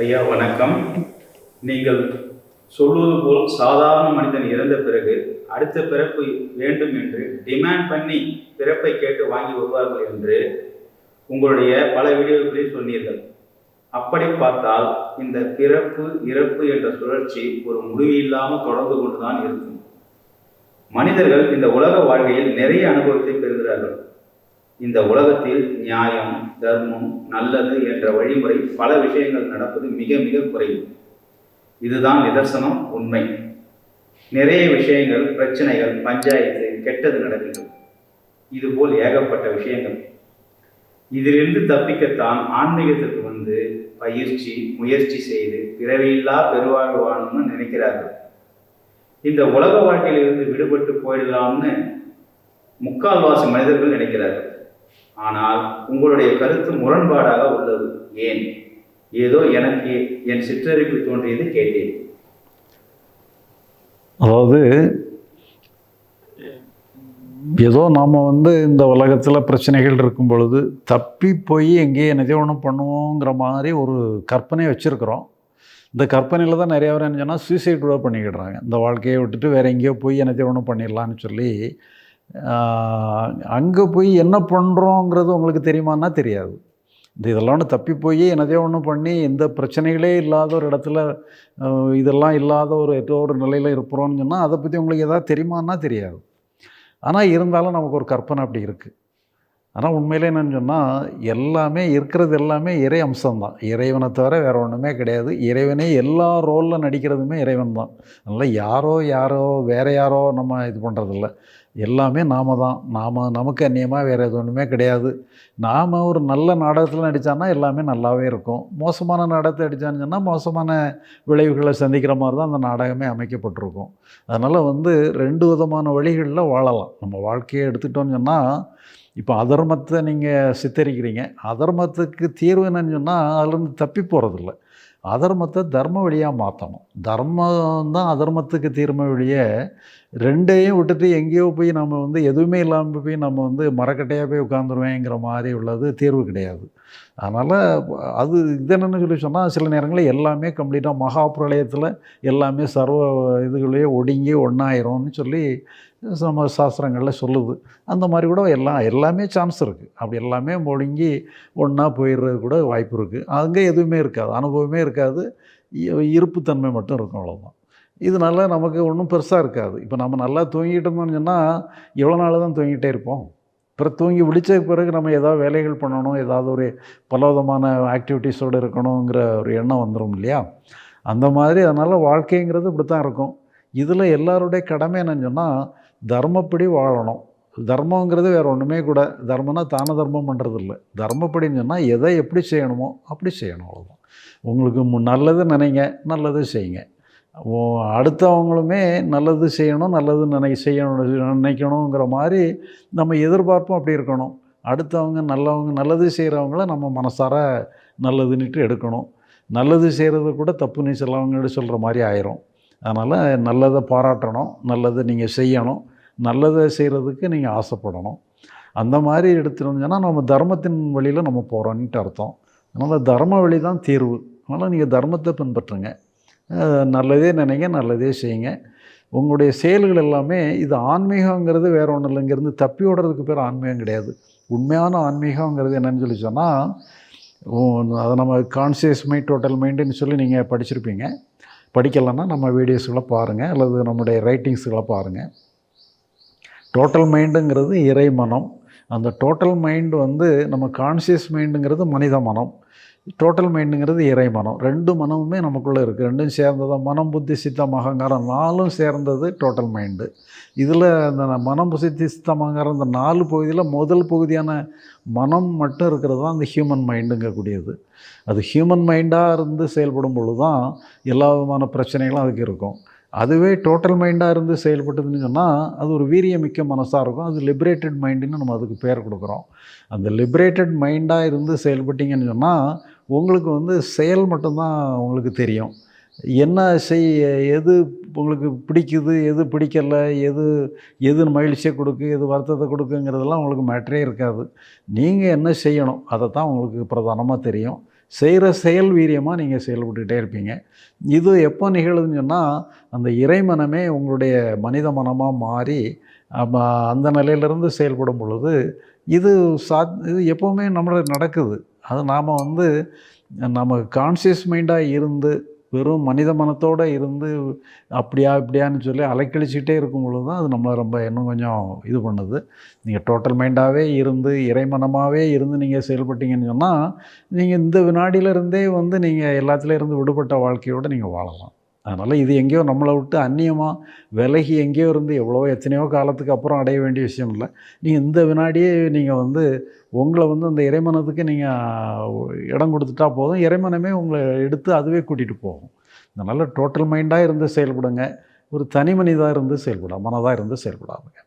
ஐயா வணக்கம். நீங்கள் சொல்வது போல் சாதாரண மனிதன் இறந்த பிறகு அடுத்த பிறப்பு வேண்டும் என்று டிமாண்ட் பண்ணி பிறப்பை கேட்டு வாங்கி வருவார்கள் என்று உங்களுடைய பல வீடியோக்களில் சொன்னீர்கள். அப்படி பார்த்தால் இந்த பிறப்பு இறப்பு என்ற சுழற்சி ஒரு முடிவு இல்லாமல் தொடர்ந்து கொண்டுதான் இருக்கும். மனிதர்கள் இந்த உலக வாழ்க்கையில் நிறைய அனுபவத்தை பெறுகிறார்கள். இந்த உலகத்தில் நியாயம் தர்மம் நல்லது என்ற வழிமுறை பல விஷயங்கள் நடப்பது மிக மிக குறைவு. இதுதான் நிதர்சனம் உண்மை. நிறைய விஷயங்கள் பிரச்சனைகள் பஞ்சாயத்து கெட்டது நடக்கின்றது. இதுபோல் ஏகப்பட்ட விஷயங்கள். இதிலிருந்து தப்பிக்கத்தான் ஆன்மீகத்திற்கு வந்து பயிற்சி முயற்சி செய்து பிறவியில்லா பெருவாழ்வு வாழணும்னு நினைக்கிறார்கள். இந்த உலக வாழ்க்கையிலிருந்து விடுபட்டு போயிடலாம்னு முக்கால்வாசி மனிதர்கள் நினைக்கிறார்கள். ஆனால் உங்களுடைய கருத்து முரண்பாடாக உள்ளது. ஏன்? ஏதோ எனக்கு என் சிற்றறிவு தோன்றியது கேட்டேன். அதாவது ஏதோ நாம் வந்து இந்த உலகத்தில் பிரச்சனைகள் இருக்கும் பொழுது தப்பி போய் எங்கேயே என்னதையோ ஒன்று பண்ணுவோங்கிற மாதிரி ஒரு கற்பனை வச்சுருக்குறோம். இந்த கற்பனையில் தான் நிறைய பேர் என்ன சொன்னால் சூசைட் கூட பண்ணிக்கிடுறாங்க. இந்த வாழ்க்கையை விட்டுட்டு வேறு எங்கேயோ போய் என்னதையோ ஒன்று பண்ணிடலான்னு சொல்லி அங்கே போய் என்ன பண்ணுறோங்கிறது உங்களுக்கு தெரியுமான்னா தெரியாது. இந்த இதெல்லாம் ஒன்று தப்பி போய் என்னதே ஒன்று பண்ணி எந்த பிரச்சனைகளே இல்லாத ஒரு இடத்துல இதெல்லாம் இல்லாத ஒரு ஏதோ ஒரு நிலையில் இருப்போம்னு சொன்னால் அதை பற்றி உங்களுக்கு எதாவது தெரியுமான்னா தெரியாது. ஆனால் இருந்தாலும் நமக்கு ஒரு கற்பனை அப்படி இருக்குது ஆனால் உண்மையிலே என்னன்னு சொன்னால் எல்லாமே இருக்கிறது எல்லாமே இறை அம்சம்தான். இறைவனை தவிர வேறு ஒன்றுமே கிடையாது. இறைவனே எல்லா ரோலில் நடிக்கிறதுமே இறைவன் தான். அதனால் யாரோ யாரோ வேறு யாரோ நம்ம இது பண்ணுறதில்ல எல்லாமே நாம தான். நாம் நமக்கு அந்நியமாக வேறு எது ஒன்றுமே கிடையாது. நாம் ஒரு நல்ல நாடகத்தில் நடித்தான்னா எல்லாமே நல்லாவே இருக்கும். மோசமான நாடகத்தை நடித்தான்னு சொன்னால் மோசமான விளைவுகளை சந்திக்கிற மாதிரி தான் அந்த நாடகமே அமைக்கப்பட்டிருக்கும். அதனால் வந்து ரெண்டு விதமான வழிகளில் வாழலாம். நம்ம வாழ்க்கையை எடுத்துட்டோம்னு சொன்னால் இப்போ அதர்மத்தை நீங்கள் சித்தரிக்கிறீங்க. அதர்மத்துக்கு தீர்வு என்னன்னு சொன்னால் அதுலேருந்து தப்பி போகிறதில்ல அதர்மத்தை தர்ம வழியாக மாற்றணும் தர்மம் தான் அதர்மத்துக்கு தீர்ம வழியே. ரெண்டையும் விட்டுட்டு எங்கேயோ போய் நம்ம வந்து எதுவுமே இல்லாமல் போய் நம்ம வந்து மரக்கட்டையாக போய் உட்காந்துருவேங்கிற மாதிரி உள்ளது தீர்வு கிடையாது. அதனால் அது இது என்னென்னு சொல்லி சொன்னால் சில நேரங்களில் எல்லாமே கம்ப்ளீட்டாக மகா பிரளயத்தில் எல்லாமே சர்வ இதுகளையே ஒடுங்கி ஒன்றாயிரும்னு சொல்லி நம்ம சாஸ்திரங்களில் சொல்லுது. அந்த மாதிரி கூட எல்லாம் எல்லாமே சான்ஸ் இருக்குது அப்படி எல்லாமே ஒடுங்கி ஒன்றா போயிடுறது கூட வாய்ப்பு இருக்குது அங்கே எதுவுமே இருக்காது. அனுபவமே இருக்காது. இ- இருப்புத்தன்மை மட்டும் இருக்கும் அவ்வளோதான் இதனால நமக்கு ஒன்றும் பெருசாக இருக்காது. இப்போ நம்ம நல்லா தூங்கிட்டோம்னு சொன்னால் எவ்வளோ நாள் தான் தூங்கிட்டே இருப்போம்? அப்புறம் தூங்கி விழிச்சதுக்கு பிறகு நம்ம ஏதாவது வேலைகள் பண்ணணும் ஏதாவது ஒரு பலவிதமான ஆக்டிவிட்டீஸோடு இருக்கணுங்கிற ஒரு எண்ணம் வந்துடும் இல்லையா? அந்த மாதிரி அதனால் வாழ்க்கைங்கிறது இப்படி தான் இருக்கும். இதில் எல்லாருடைய கடமை என்னன்னு சொன்னால் தர்மப்படி வாழணும். தர்மங்கிறது வேறு ஒன்றுமே கூட தர்மம்னா தான தர்மம் பண்ணுறது இல்லை. தர்மப்படின்னு சொன்னால் எதை எப்படி செய்யணுமோ அப்படி செய்யணும் அவ்வளோதான் உங்களுக்கு மு- நல்லது நினைங்க நல்லது செய்யுங்க. அடுத்தவங்களுமே நல்லது செய்யணும் நல்லது நினை செய்யணும் நினைக்கணுங்கிற மாதிரி நம்ம எதிர்பார்ப்பும் அப்படி இருக்கணும். அடுத்தவங்க நல்லவங்க நல்லது செய்கிறவங்கள நம்ம மனசார நல்லதுன்னுட்டு எடுக்கணும். நல்லது செய்கிறது கூட தப்பு நீ செல்லவங்கன்னு சொல்கிற மாதிரி ஆயிரும். அதனால் நல்லதை பாராட்டணும் நல்லதை நீங்கள் செய்யணும் நல்லதை செய்கிறதுக்கு நீங்கள் ஆசைப்படணும். அந்த மாதிரி எடுத்துட்டோம்னா நம்ம தர்மத்தின் வழியில் நம்ம போகிறோன்ட்டு அர்த்தம். அதனால் தர்ம வழி தான் தீர்வு. அதனால் நீங்கள் தர்மத்தை பின்பற்றுங்க. நல்லதே நினைங்க நல்லதே செய்யுங்க. உங்களுடைய செயல்கள் எல்லாமே இது ஆன்மீகங்கிறது வேறு ஒன்றும் இல்லை. இங்கேருந்து தப்பி ஓடுறதுக்கு பேர் ஆன்மீகம் கிடையாது. உண்மையான ஆன்மீகங்கிறது என்னன்னு சொல்லி சொன்னால் அதை நம்ம கான்சியஸ் மைண்ட் டோட்டல் மைண்டுன்னு சொல்லி நீங்கள் படிச்சிருப்பீங்க. படிக்கலைன்னா நம்ம வீடியோஸ்களை பாருங்கள் அல்லது நம்முடைய ரைட்டிங்ஸ்களை பாருங்கள் டோட்டல் மைண்டுங்கிறது இறை மனம் அந்த டோட்டல் மைண்டு வந்து நம்ம கான்சியஸ் மைண்டுங்கிறது மனித மனம். டோட்டல் மைண்டுங்கிறது இறை மனம். ரெண்டு மனமுமே நமக்குள்ளே இருக்குது ரெண்டும் சேர்ந்தது மனம் புத்தி சித்தம் அகங்காரம் நாலும் சேர்ந்தது டோட்டல் மைண்டு இதில் இந்த மனம் புத்தி சித்தம் அகங்காரம் இந்த நாலு பகுதியில் முதல் பகுதியான மனம் மட்டும் இருக்கிறது தான் அந்த ஹியூமன் மைண்டுங்கக்கூடியது அது ஹியூமன் மைண்டாக இருந்து செயல்படும் பொழுது தான் எல்லா விதமான பிரச்சனைகளும் அதுக்கு இருக்கும். அதுவே டோட்டல் மைண்டாக இருந்து செயல்பட்டதுன்னு சொன்னால் அது ஒரு வீரியமிக்க மனசாக இருக்கும். அது லிபரேட்டட் மைண்டுன்னு நம்ம அதுக்கு பேர் கொடுக்குறோம். அந்த லிபரேட்டட் மைண்டாக இருந்து செயல்பட்டீங்கன்னு சொன்னால் உங்களுக்கு வந்து செயல் மட்டும்தான் உங்களுக்கு தெரியும். என்ன செய்ய எது உங்களுக்கு பிடிக்குது எது பிடிக்கல எது எது மகிழ்ச்சியை கொடுக்கு எது வருத்தத்தை கொடுக்குங்கிறதெல்லாம் உங்களுக்கு மேட்டரே இருக்காது. நீங்கள் என்ன செய்யணும் அதை தான் உங்களுக்கு பிரதானமாக தெரியும். செய்கிற செயல் வீரியமாக நீங்கள் செயல்பட்டுக்கிட்டே இருப்பீங்க. இது எப்போ நிகழுதுன்னு சொன்னால் அந்த இறைமனமே உங்களுடைய மனித மனமாக மாறி அந்த நிலையிலிருந்து செயல்படும் பொழுது இது சாத் இது எப்போவுமே நம்மள நடக்குது. அது நாம் வந்து நம்ம கான்சியஸ் மைண்டாக இருந்து வெறும் மனித மனத்தோடு இருந்து அப்படியா இப்படியான்னு சொல்லி அலைக்கழிச்சிக்கிட்டே இருக்கும் பொழுது தான் அது நம்மளை ரொம்ப இன்னும் கொஞ்சம் இது பண்ணுது. நீங்கள் டோட்டல் மைண்டாகவே இருந்து இறைமனமாகவே இருந்து நீங்கள் செயல்பட்டீங்கன்னு சொன்னால் நீங்கள் இந்த வினாடியிலிருந்தே வந்து நீங்கள் எல்லாத்துலேயும் இருந்து விடுபட்ட வாழ்க்கையோடு நீங்கள் வாழலாம். அதனால் இது எங்கேயோ நம்மளை விட்டு அந்நியமாக விலகி எங்கேயோ இருந்து எவ்வளவோ எத்தனையோ காலத்துக்கு அப்புறம் அடைய வேண்டிய விஷயம் இல்லை. நீங்கள் இந்த வினாடியே நீங்கள் வந்து உங்களை வந்து அந்த இறைமனத்துக்கு நீங்கள் இடம் கொடுத்துட்டா போதும். இறைமனமே உங்களை எடுத்து அதுவே கூட்டிகிட்டு போகும். அதனால் டோட்டல் மைண்டாக இருந்து செயல்படுங்க. ஒரு தனி மனிதாக இருந்து செயல்படா மனதாக இருந்து செயல்படாதுங்க